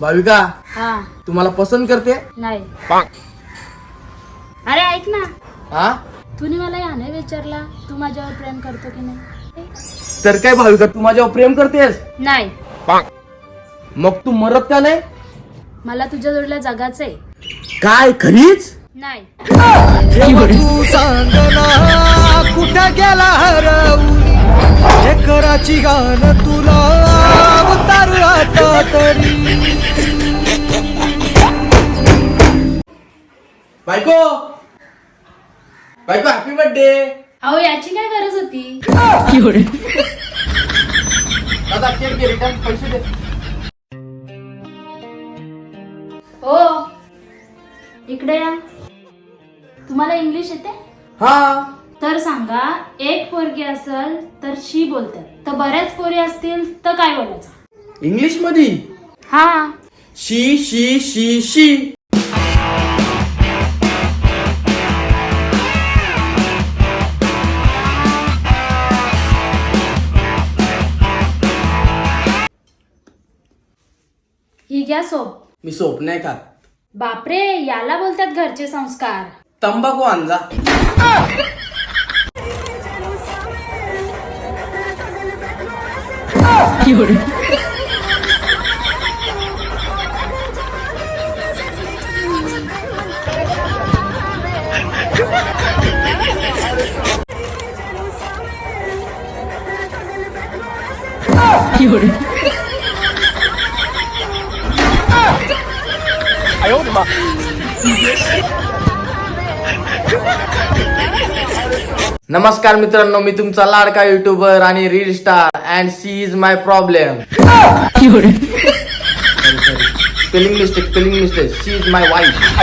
भाविका हा. तुम्हाला पसंत करते? नाही. अरे ऐक ना. हा? तुम्ही मला याने विचारला तू माझ्यावर प्रेम करतो की नाही? तर काय भाविका तू माझ्यावर प्रेम करतेस? नाही. मग तू मरत का नाही? मला तुझ्या जोडीला जगाच आहे. काय खरीच? नाही. तू सांगना कुठं गेला हरवून हे कराची गाण तुला बायको! बायको हॅपी बर्थडे अहो याची काय गरज होती? दादा केक दे रिटर्न पैसे दे. हो. इकडे या. तुम्हाला इंग्लिश येते? हा. तर सांगा एक पोरगी असेल तर शी बोलतात. तर बऱ्याच पोरी असतील तर काय बोलायचं? इंग्लिशमध्ये हा. शी शी शी शी. ही घ्या सोप. मी सोप नाही खात. बापरे याला बोलतात घरचे संस्कार. तंबाखू आणजा नमस्कार मित्रांनो मी तुमचा लाडका युट्यूबर आणि reel star and see is my problem spelling mistake spelling mistake she is my wife